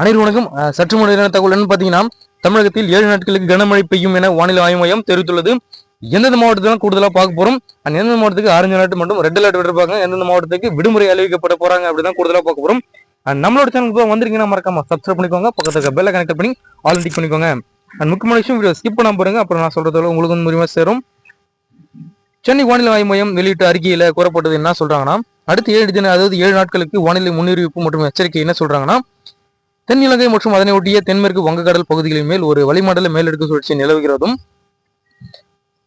அனைவரும் வணக்கம். சற்று முறையான தகவல் என்னன்னு பார்த்தீங்கன்னா தமிழகத்தில் ஏழு நாட்களுக்கு கனமழை பெய்யும் என வானிலை ஆய்வு மையம் தெரிவித்துள்ளது. எந்தெந்த மாவட்டத்தில் கூடுதலாக பார்க்க போறோம்? அண்ட் எந்தெந்த மாவட்டத்துக்கு ஆரஞ்சு அலர்ட் மட்டும் ரெட் அலர்ட் விட்டுருப்பாங்க. எந்தெந்த மாவட்டத்துக்கு விடுமுறை அறிவிக்கப்பட போறாங்க அப்படிதான் கூடுதலாக பார்க்க போகிறோம் அண்ட் நம்மளோட சேனலுக்கு வந்திருக்கீங்கன்னா மறக்காம சப்ஸ்கிரைப் பண்ணிக்கோங்க. பக்கத்துக்கு பெல்ல கனெக்ட் பண்ணி ஆல் டிக் பண்ணிக்கோங்க. அண்ட் முக்கியமான விஷயம் வீடியோ ஸ்கிப் பண்ணாம பாருங்க அப்புறம் நான் சொல்றதோட உங்களுக்கு வந்து முழுமையாக சேரும். சென்னை வானிலை ஆய்வு மையம் வெளியிட்ட அறிக்கையில கூறப்பட்டது என்ன சொல்றாங்கன்னா அடுத்த ஏழு தின அதாவது ஏழு நாட்களுக்கு வானிலை முன்னறிவிப்பு மற்றும் எச்சரிக்கை என்ன சொல்றாங்கன்னா தென்னிலங்கை மற்றும் அதனை ஒட்டிய தென்மேற்கு வங்கக்கடல் பகுதிகளின் மேல் ஒரு வளிமண்டல மேலடுக்கு சுழற்சி நிலவுகிறதும்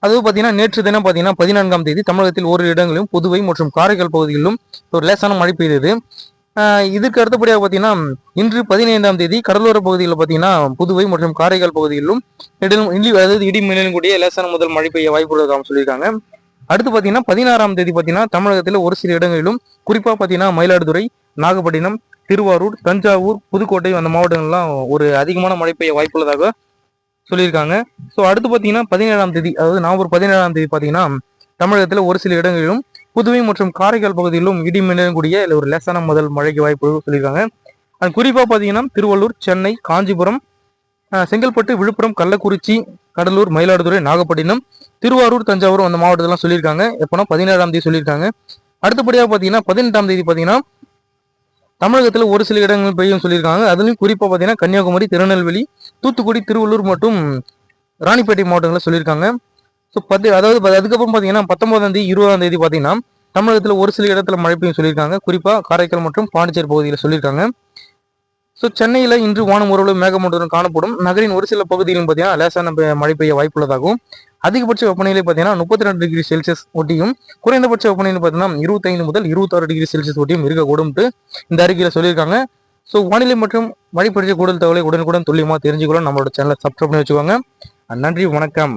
அதுவும் பார்த்தீங்கன்னா நேற்று தினம் பார்த்தீங்கன்னா பதினான்காம் தேதி தமிழகத்தில் ஓரிரு இடங்களிலும் புதுவை மற்றும் காரைக்கால் பகுதிகளிலும் ஒரு லேசான மழை பெய்தது. இதற்கு இதுக்கு அடுத்தபடியாக பார்த்தீங்கன்னா இன்று பதினைந்தாம் தேதி கடலோர பகுதிகளில் பார்த்தீங்கன்னா புதுவை மற்றும் காரைக்கால் பகுதிகளிலும் இடிலும் இடி அதாவது இடி மின்னலும் கூடிய லேசான முதல் மழை பெய்ய வாய்ப்பு உள்ளதாக சொல்லியிருக்காங்க. அடுத்து பார்த்தீங்கன்னா பதினாறாம் தேதி பார்த்தீங்கன்னா தமிழகத்தில் ஒரு சில இடங்களிலும் குறிப்பாக பார்த்தீங்கன்னா மயிலாடுதுறை நாகப்பட்டினம் திருவாரூர் தஞ்சாவூர் புதுக்கோட்டை அந்த மாவட்டங்கள்லாம் ஒரு அதிகமான மழை பெய்ய வாய்ப்புள்ளதாக சொல்லியிருக்காங்க. ஸோ அடுத்து பார்த்தீங்கன்னா பதினேழாம் தேதி அதாவது நவம்பர் பதினேழாம் தேதி பார்த்தீங்கன்னா தமிழகத்தில் ஒரு சில இடங்களிலும் புதுவை மற்றும் காரைக்கால் பகுதியிலும் இடி மின்னலும் கூடிய ஒரு லேசான முதல் மழைக்கு வாய்ப்பு சொல்லியிருக்காங்க. அது குறிப்பாக பார்த்தீங்கன்னா திருவள்ளூர் சென்னை காஞ்சிபுரம் செங்கல்பட்டு விழுப்புரம் கள்ளக்குறிச்சி கடலூர் மயிலாடுதுறை நாகப்பட்டினம் திருவாரூர் தஞ்சாவூர் அந்த மாவட்டத்தெல்லாம் சொல்லியிருக்காங்க. எப்போனா பதினேழாம் தேதி சொல்லியிருக்காங்க. அடுத்தபடியாக பார்த்தீங்கன்னா பதினெட்டாம் தேதி பார்த்தீங்கன்னா தமிழகத்தில் ஒரு சில இடங்கள் பெய்யும் சொல்லியிருக்காங்க. அதுலேயும் குறிப்பாக பார்த்தீங்கன்னா கன்னியாகுமரி திருநெல்வேலி தூத்துக்குடி திருவள்ளூர் மற்றும் ராணிப்பேட்டை மாவட்டங்களில் சொல்லியிருக்காங்க. ஸோ பத்து அதாவது அதுக்கப்புறம் பார்த்தீங்கன்னா பத்தொன்பதாம் தேதி இருபதாம் தேதி பார்த்தீங்கன்னா தமிழகத்தில் ஒரு சில இடத்துல மழை பெய்யும் சொல்லியிருக்காங்க. குறிப்பாக காரைக்கால் மற்றும் பாண்டிச்சேரி பகுதியில் சொல்லியிருக்காங்க. ஸோ சென்னையில் இன்று வானம் ஓரளவு மேகமூட்டத்துடன் காணப்படும். நகரின் ஒரு சில பகுதிகளிலும் பார்த்தீங்கன்னா லேசான மழை பெய்ய வாய்ப்புள்ளதாகவும் அதிகபட்ச வெப்பநிலை பார்த்தீங்கன்னா முப்பத்தி ரெண்டு டிகிரி செல்சியஸ் ஒட்டியும் குறைந்தபட்ச வெப்பநிலை பார்த்தீங்கன்னா இருபத்தைந்து முதல் இருபத்தாறு டிகிரி செல்சியஸ் ஒட்டியும் இருக்கக்கூடும்ட்டு இந்த அறிக்கையில் சொல்லியிருக்காங்க. ஸோ வானிலை மற்றும் மழை பற்றிய கூடுதல் தகவலை உடனுக்குடன் துல்லியமாக தெரிஞ்சுக்கலாம் நம்மளோட சேனலை சப்ஸ்கிரைப் பண்ணி வச்சுக்கோங்க. நன்றி வணக்கம்.